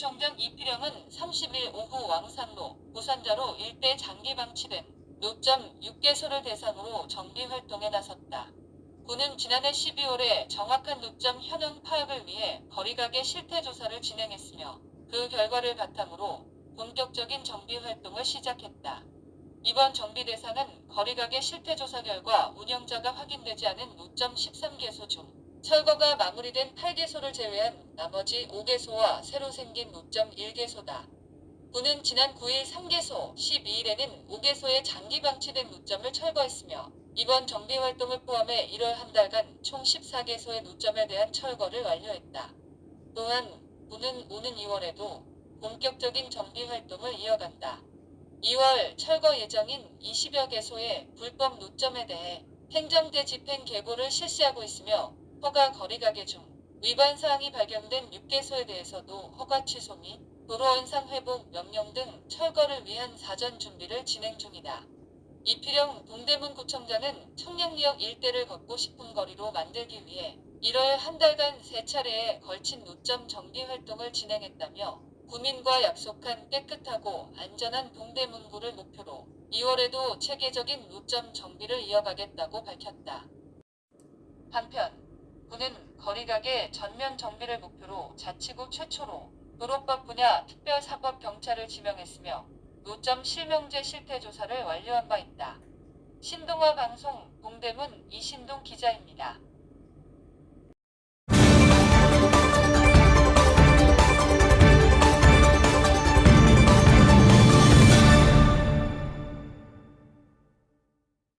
구청장 이필영은 30일 오후 왕산로 부산자로 일대 장기 방치된 노점 6개소를 대상으로 정비 활동에 나섰다. 군은 지난해 12월에 정확한 노점 현황 파악을 위해 거리가게 실태 조사를 진행했으며 그 결과를 바탕으로 본격적인 정비 활동을 시작했다. 이번 정비 대상은 거리가게 실태 조사 결과 운영자가 확인되지 않은 노점 13개소 중 철거가 마무리된 8개소를 제외한 나머지 5개소와 새로 생긴 노점 1개소다. 군은 지난 9일 3개소, 12일에는 5개소의 장기 방치된 노점을 철거했으며 이번 정비 활동을 포함해 1월 한 달간 총 14개소의 노점에 대한 철거를 완료했다. 또한 군은 오는 2월에도 본격적인 정비 활동을 이어간다. 2월 철거 예정인 20여 개소의 불법 노점에 대해 행정대 집행 계보를 실시하고 있으며 허가 거리가게 중 위반 사항이 발견된 6개소에 대해서도 허가 취소 및 도로 원상 회복 명령 등 철거를 위한 사전 준비를 진행 중이다. 이필영 동대문 구청장은 청량리역 일대를 걷고 싶은 거리로 만들기 위해 1월 한 달간 세 차례에 걸친 노점 정비 활동을 진행했다며 구민과 약속한 깨끗하고 안전한 동대문구를 목표로 2월에도 체계적인 노점 정비를 이어가겠다고 밝혔다. 한편 군은 거리가게 전면 정비를 목표로 자치구 최초로 도로법 분야 특별사법 경찰을 지명했으며 노점 실명제 실태 조사를 완료한 바 있다. 신동아 방송 동대문 이신동 기자입니다.